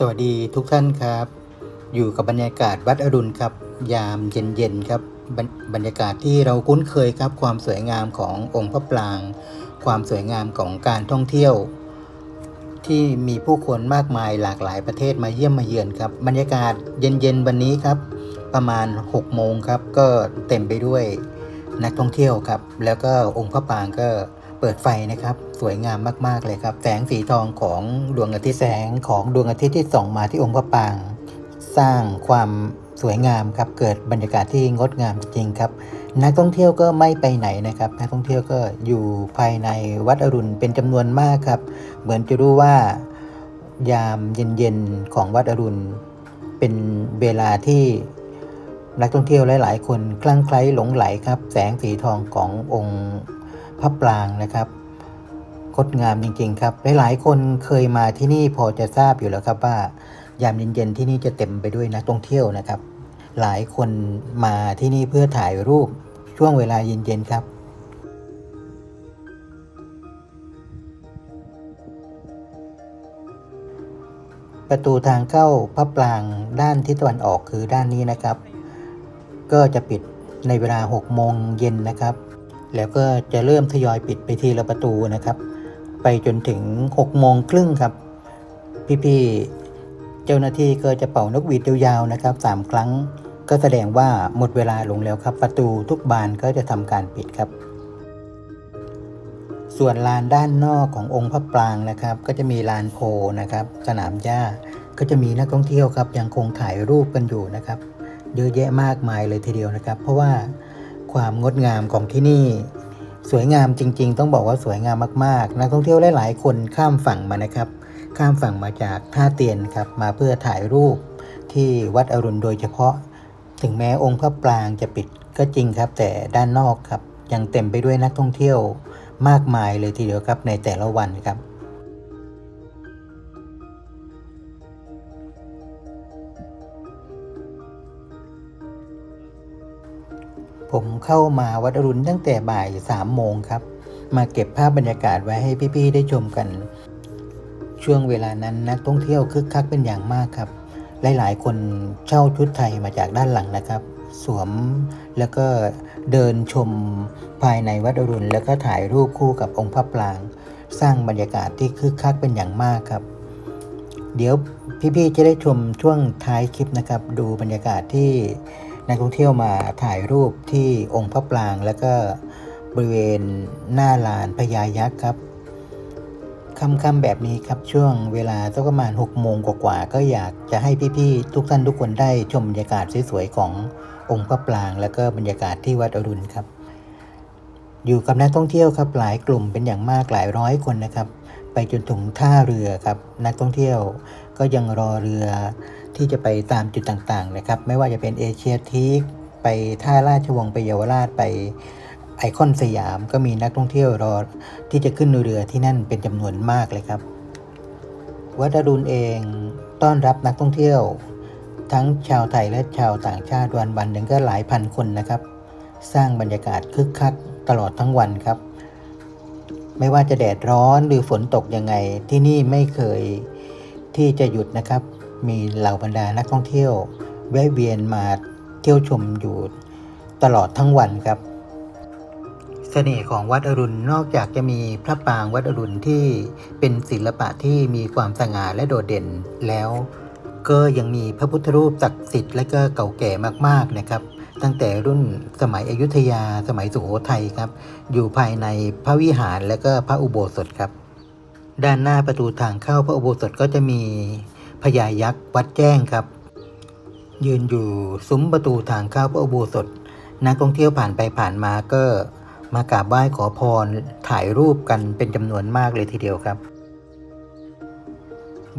สวัสดีทุกท่านครับ อยู่กับบรรยากาศวัดอรุณครับ ยามเย็นๆครับบรรบรรยากาศที่เราคุ้นเคยครับ ความสวยงามขององค์พระปราง ความสวยงามของการท่องเที่ยว ที่มีผู้คนมากมายหลากหลายประเทศมาเยี่ยมมาเยือนครับ บรรยากาศเย็นๆวันนี้ครับ ประมาณ6โมงครับ ก็เต็มไปด้วยนักท่องเที่ยวครับ แล้วก็องค์พระปรางก็เปิดไฟนะครับ สวยงามมากๆเลยครับ แสงสีทองของดวงอาทิตย์แสงของดวงอาทิตย์ที่ส่องมาที่องค์พระปราง สร้างความสวยงามครับเกิดบรรยากาศที่งดงามจริงครับ นักท่องเที่ยวก็ไม่ไปไหนนะครับ นักท่องเที่ยวก็อยู่ภายในวัดอรุณเป็นจำนวนมากครับ เหมือนจะรู้ว่า ยามเย็นๆของวัดอรุณ เป็นเวลาที่นักท่องเที่ยวหลายๆ คนคลั่งไคล้หลงไหลครับ แสงสีทองขององค์พระปรางนะครับ งดงามจริง ๆ ครับ หลาย ๆ คนเคยมาที่นี่พอจะทราบอยู่แล้วครับว่า ยามเย็นๆที่นี่จะเต็มไปด้วยนักท่องเที่ยวนะครับ หลายคนมาที่นี่เพื่อถ่ายรูปช่วงเวลาเย็นๆครับประตูทางเข้าพระปรางด้านทิศตะวันออกคือด้านนี้นะครับ ก็จะปิดในเวลา 6 โมงเย็นนะครับ แล้วก็จะเริ่มทยอยปิดไปทีละประตูนะครับ ไปจนถึง6โมงครึ่งครับ พี่ๆเจ้าหน้าที่ก็จะเป่านกหวีดยาวๆนะครับ 3 ครั้ง ก็แสดงว่าหมดเวลาลงแล้วครับ ประตูทุกบานก็จะทำการปิดครับ ส่วนลานด้านนอกขององค์พระปรางนะครับ ก็จะมีลานโพนะครับ สนามหญ้าก็จะมีนักท่องเที่ยวครับยังคงถ่ายรูปกันอยู่นะครับเยอะแยะมากมายเลยทีเดียวนะครับ เพราะว่าความงดงามของที่นี่ สวยงามจริง ๆ ต้องบอกว่าสวยงามมากๆ นักท่องเที่ยวหลายๆ คนข้ามฝั่งมานะครับ ข้ามฝั่งมาจากท่าเตียนครับมาเพื่อถ่ายรูปที่วัดอรุณโดยเฉพาะ ถึงแม้องค์พระปรางจะปิดก็จริงครับ แต่ด้านนอกครับยังเต็มไปด้วยนักท่องเที่ยวมากมายเลยทีเดียวครับในแต่ละวันครับ ผมเข้ามาวัดอรุณตั้งแต่บ่ายสามโมงครับ มาเก็บภาพบรรยากาศไว้ให้พี่ๆได้ชมกัน ช่วงเวลานั้นนักท่องเที่ยวคึกคักเป็นอย่างมากครับ หลายๆ คนเช่าชุดไทยมาจากด้านหลังนะครับ สวมแล้วก็เดินชมภายในวัดอรุณ แล้วก็ถ่ายรูปคู่กับองค์พระปราง สร้างบรรยากาศที่คึกคักเป็นอย่างมากครับ เดี๋ยวพี่ๆจะได้ชมช่วงท้ายคลิปนะครับ ดูบรรยากาศที่ นักท่องเที่ยวมาถ่ายรูปที่องค์พระปราง แล้วก็บริเวณหน้าลานพญายักษ์ครับค่ำๆแบบนี้ครับช่วงเวลาสักประมาณ6โมงกว่าๆก็อยากจะให้พี่ๆทุกท่านทุกคนได้ชมบรรยากาศสวยๆขององค์พระปราง แล้วก็บรรยากาศที่วัดอรุณครับ อยู่กับนักท่องเที่ยวครับหลายกลุ่มเป็นอย่างมากหลายร้อยคนนะครับ ไปจนถึงท่าเรือครับ นักท่องเที่ยวก็ยังรอเรือ ที่จะไปตามจุดต่างๆนะครับ ไม่ว่าจะเป็นเอเชียทีคไปท่าราชวงศ์ไปเยาวราชไปไอคอนสยามก็มีนักท่องเที่ยวรอที่จะขึ้นเรือที่นั่นเป็นจำนวนมากเลยครับ วัดอรุณเองต้อนรับนักท่องเที่ยว ทั้งชาวไทยและชาวต่างชาติวันวันหนึ่งก็หลายพันคนนะครับ สร้างบรรยากาศคึกคักตลอดทั้งวันครับ ไม่ว่าจะแดดร้อนหรือฝนตกยังไงที่นี่ไม่เคยที่จะหยุดนะครับ มีเหล่าบรรดานักท่องเที่ยว แวะเวียนมาเที่ยวชมอยู่ตลอดทั้งวันครับ เสน่ห์ของวัดอรุณนอกจากจะมีพระปรางวัดอรุณที่เป็นศิลปะที่มีความสง่าและโดดเด่นแล้ว ก็ยังมีพระพุทธรูปศักดิ์สิทธิ์และก็เก่าแก่มากๆนะครับ ตั้งแต่รุ่นสมัยอยุธยาสมัยสุโขทัยครับ อยู่ภายในพระวิหารและก็พระอุโบสถครับด้านหน้าประตูทางเข้าพระอุโบสถก็จะมี พญายักษ์วัดแจ้งครับ ยืนอยู่ซุ้มประตูทางเข้าพระอุโบสถนักท่องเที่ยวผ่านไปผ่านมาก็มากราบไหว้ขอพรถ่ายรูปกันเป็นจำนวนมากเลยทีเดียวครับ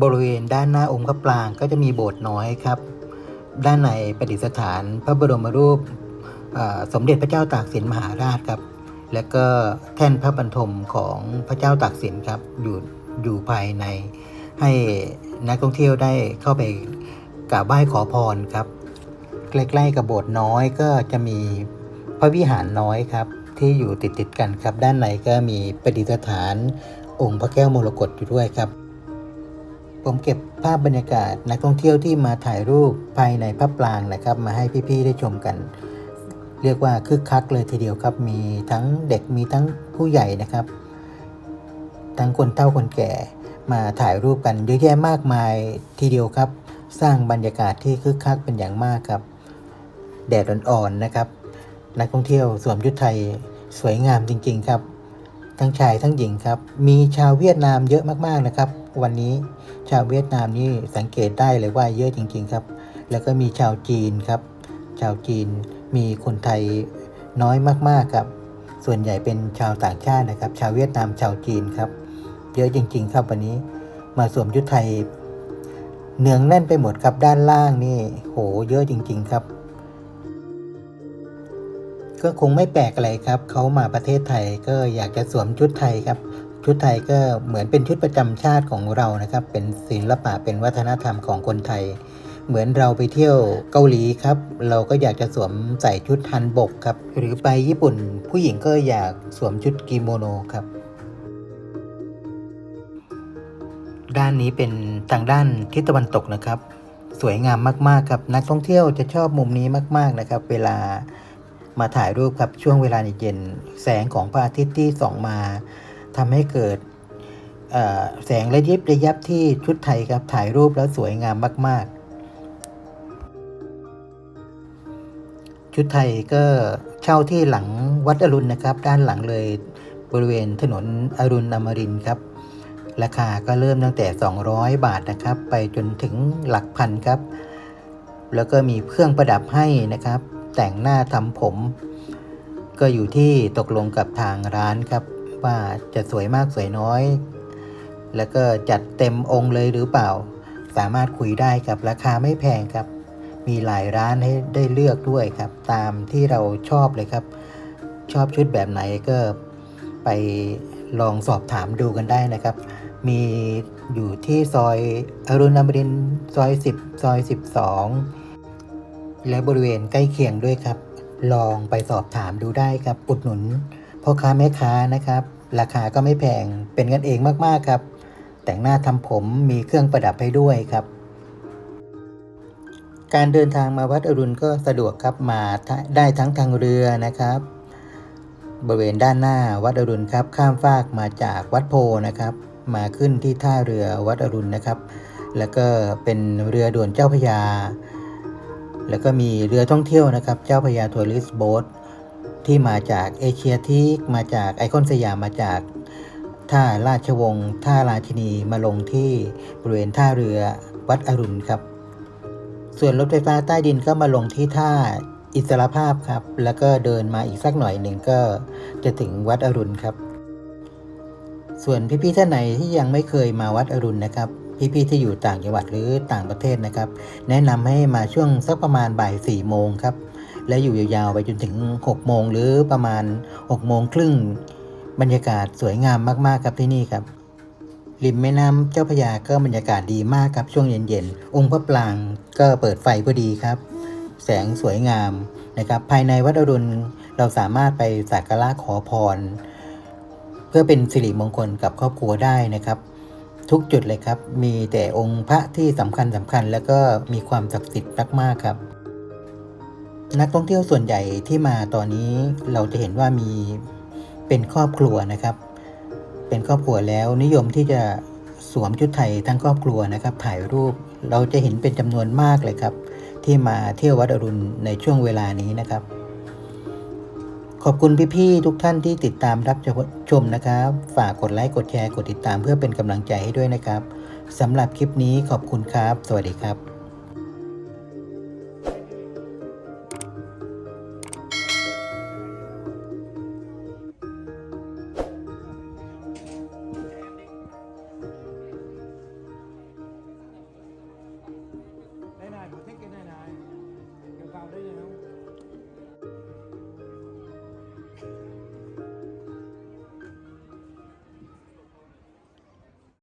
บริเวณด้านหน้าองค์พระปรางก็จะมีโบสถ์น้อยครับ ด้านในประดิษฐานพระบรมรูปสมเด็จพระเจ้าตากสินมหาราชครับ และก็แท่นพระบรรทมของพระเจ้าตากสินครับอยู่อยู่ภายใน ให้นักท่องเที่ยวได้เข้าไปกราบไหว้ขอพรครับ ใกล้ๆกับโบสถ์น้อยก็จะมีพระวิหารน้อยครับ ที่อยู่ติดๆกันครับ ด้านในก็มีประดิษฐานองค์พระแก้วมรกตอยู่ด้วยครับ ผมเก็บภาพบรรยากาศนักท่องเที่ยวที่มาถ่ายรูปภายในพระปรางนะครับ มาให้พี่ๆได้ชมกัน เรียกว่าคึกคักเลยทีเดียวครับ มีทั้งเด็กมีทั้งผู้ใหญ่นะครับ ทั้งคนเฒ่าคนแก่ มาถ่ายรูปกันเยอะแยะมากมายทีเดียวครับ สร้างบรรยากาศที่คึกคักเป็นอย่างมากครับ แดดอ่อนๆนะครับ นักท่องเที่ยวสวมชุดไทยสวยงามจริง ๆครับ ทั้งชายทั้งหญิงครับ มีชาวเวียดนามเยอะมากๆนะครับ วันนี้ชาวเวียดนามนี่สังเกตได้เลยว่าเยอะจริง ๆครับ แล้วก็มีชาวจีนครับ ชาวจีนมีคนไทยน้อยมากๆครับ ส่วนใหญ่เป็นชาวต่างชาตินะครับ ชาวเวียดนามชาวจีนครับ เยอะจริง ๆ ครับวันนี้ มาสวมชุดไทยเนืองแน่นไปหมดครับด้านล่างนี่โหเยอะจริง ๆ ครับ ก็คงไม่แปลกอะไรครับเขามาประเทศไทยก็อยากจะสวมชุดไทยครับ ชุดไทยก็เหมือนเป็นชุดประจำชาติของเรานะครับ เป็นศิลปะเป็นวัฒนธรรมของคนไทย เหมือนเราไปเที่ยวเกาหลีครับ เราก็อยากจะสวมใส่ชุดฮันบกครับ หรือไปญี่ปุ่น ผู้หญิงก็อยากสวมชุดกิโมโนครับ ด้านนี้เป็นทางด้านทิศตะวันตกนะครับ สวยงามมากๆครับนักท่องเที่ยวจะชอบมุมนี้มาก ๆนะครับ เวลามาถ่ายรูปครับช่วงเวลาเย็นแสงของพระอาทิตย์ที่ส่องมาทำให้เกิดแสงระยิบระยับที่ชุดไทยครับถ่ายรูปแล้วสวยงามมาก ๆ ชุดไทยก็เช่าที่หลังวัดอรุณนะครับ ด้านหลังเลยบริเวณถนนอรุณอมรินครับ ราคาก็เริ่มตั้งแต่ 200 บาทนะครับ ไปจนถึงหลักพันครับ แล้วก็มีเครื่องประดับให้นะครับ แต่งหน้าทำผม ก็อยู่ที่ตกลงกับทางร้านครับ ว่าจะสวยมากสวยน้อย แล้วก็จัดเต็มองค์เลยหรือเปล่า สามารถคุยได้ครับราคาไม่แพงครับ มีหลายร้านให้ได้เลือกด้วยครับ ตามที่เราชอบเลยครับ ชอบชุดแบบไหนก็ไปลองสอบถามดูกันได้นะครับ มีอยู่ที่ซอยอรุณอมรินทร์ซอย 10 ซอย 12 และบริเวณใกล้เคียงด้วยครับ ลองไปสอบถามดูได้ครับ อุดหนุนพ่อค้าแม่ค้านะครับ ราคาก็ไม่แพงเป็นกันเองมากๆครับ แต่งหน้าทำผมมีเครื่องประดับให้ด้วยครับ การเดินทางมาวัดอรุณก็สะดวกครับมาได้ทั้งทางเรือนะครับบริเวณด้านหน้าวัดอรุณครับ ข้ามฟากมาจากวัดโพนะครับ มาขึ้นที่ท่าเรือวัดอรุณนะครับ แล้วก็เป็นเรือด่วนเจ้าพยา แล้วก็มีเรือท่องเที่ยวนะครับ เจ้าพยาทัวริสโบ๊ทที่มาจากเอเชียทีกมาจากไอคอนสยามมาจากท่าราชวงศ์ท่าราชินีมาลงที่บริเวณท่าเรือวัดอรุณครับ ส่วนรถไฟฟ้าใต้ดินก็มาลงที่ท่าอิสรภาพครับ แล้วก็เดินมาอีกสักหน่อยหนึ่งก็จะถึงวัดอรุณครับ ส่วนพี่ๆท่านไหนที่ยังไม่เคยมาวัดอรุณนะครับ พี่ๆที่อยู่ต่างจังหวัดหรือต่างประเทศนะครับ แนะนำให้มาช่วงสักประมาณบ่ายสี่โมงครับและอยู่ยาวๆไปจนถึง6โมงหรือประมาณ6โมงครึ่งบรรยากาศสวยงามมากๆครับที่นี่ครับริมแม่น้ำเจ้าพระยาก็บรรยากาศดีมากครับช่วงเย็นๆ องค์พระปรางก็เปิดไฟพอดีครับ แสงสวยงามนะครับ ภายในวัดอรุณเราสามารถไปสักการะขอพร เพื่อเป็นสิริมงคลกับครอบครัวได้นะครับ ทุกจุดเลยครับ มีแต่องค์พระที่สำคัญสำคัญ แล้วก็มีความศักดิ์สิทธิ์มากๆครับ นักท่องเที่ยวส่วนใหญ่ที่มาตอนนี้เราจะเห็นว่ามีเป็นครอบครัวนะครับ เป็นครอบครัวแล้วนิยมที่จะสวมชุดไทยทั้งครอบครัวนะครับ ถ่ายรูปเราจะเห็นเป็นจำนวนมากเลยครับ ที่มาเที่ยววัดอรุณในช่วงเวลานี้นะครับ ขอบคุณพี่ๆทุกท่านที่ติดตามรับชมนะครับ ฝากกดไลค์กดแชร์กดติดตามเพื่อเป็นกำลังใจให้ด้วยนะครับสำหรับคลิปนี้ขอบคุณครับ สวัสดีครับ